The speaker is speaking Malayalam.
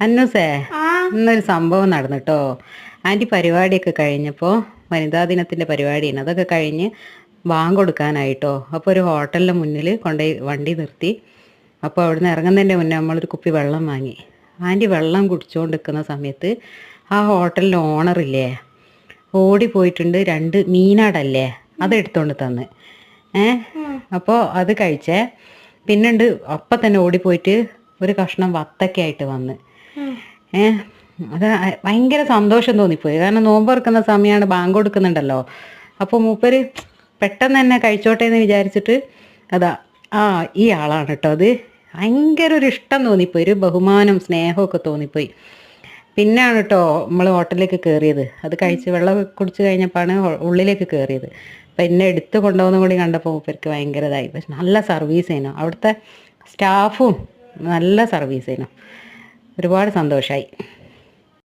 അന്നൂസേ ഇന്നൊരു സംഭവം നടന്നു കേട്ടോ ആന്റി പരിപാടിയൊക്കെ കഴിഞ്ഞപ്പോൾ വനിതാ ദിനത്തിന്റെ പരിപാടിയാണ്. അതൊക്കെ കഴിഞ്ഞ് കൊടുക്കാനായിട്ടോ. അപ്പോൾ ഒരു ഹോട്ടലിന്റെ മുന്നിൽ കൊണ്ടുപോയി വണ്ടി നിർത്തി. അപ്പോൾ അവിടുന്ന് ഇറങ്ങുന്നതിന്റെ മുന്നേ നമ്മളൊരു കുപ്പി വെള്ളം വാങ്ങി. ആന്റി വെള്ളം കുടിച്ചുകൊണ്ട് നിൽക്കുന്ന സമയത്ത് ആ ഹോട്ടലിന്റെ ഓണറില്ലേ ഓടിപ്പോയിട്ടുണ്ട് രണ്ട് മീനാടല്ലേ അത് എടുത്തോണ്ട് തന്ന്. ഏ? അപ്പോൾ അത് കഴിച്ചേ. പിന്നുണ്ട് അപ്പം തന്നെ ഓടിപ്പോയിട്ട് ഒരു കഷ്ണം വത്തക്കായിട്ട് വന്ന്. അത് ഭയങ്കര സന്തോഷം തോന്നിപ്പോയി. കാരണം നോമ്പ് തുറക്കുന്ന സമയമാണ് ബാങ്ക് കൊടുക്കുന്നുണ്ടല്ലോ. അപ്പോൾ മൂപ്പര് പെട്ടെന്ന് തന്നെ കഴിച്ചോട്ടെ എന്ന് വിചാരിച്ചിട്ട് അതാ ആ ഈ ആളാണ് കേട്ടോ അത്. ഭയങ്കര ഒരു ഇഷ്ടം തോന്നിപ്പോയി. ഒരു ബഹുമാനം സ്നേഹമൊക്കെ തോന്നിപ്പോയി. പിന്നെയാണ് കേട്ടോ നമ്മൾ ഹോട്ടലിലേക്ക് കയറിയത് അത് കഴിച്ച് വെള്ളം കുടിച്ച് കഴിഞ്ഞപ്പോഴാണ് ഉള്ളിലേക്ക് കയറിയത് അപ്പം എന്നെ എടുത്ത് കൊണ്ടുപോകുന്ന കൂടി കണ്ടപ്പോൾ മൂപ്പർക്ക് ഭയങ്കര ഇതായി പക്ഷെ നല്ല സർവീസ് ചെയ്യണം അവിടുത്തെ സ്റ്റാഫും നല്ല സർവീസ് ചെയ്യുന്നു ഒരുപാട് സന്തോഷമായി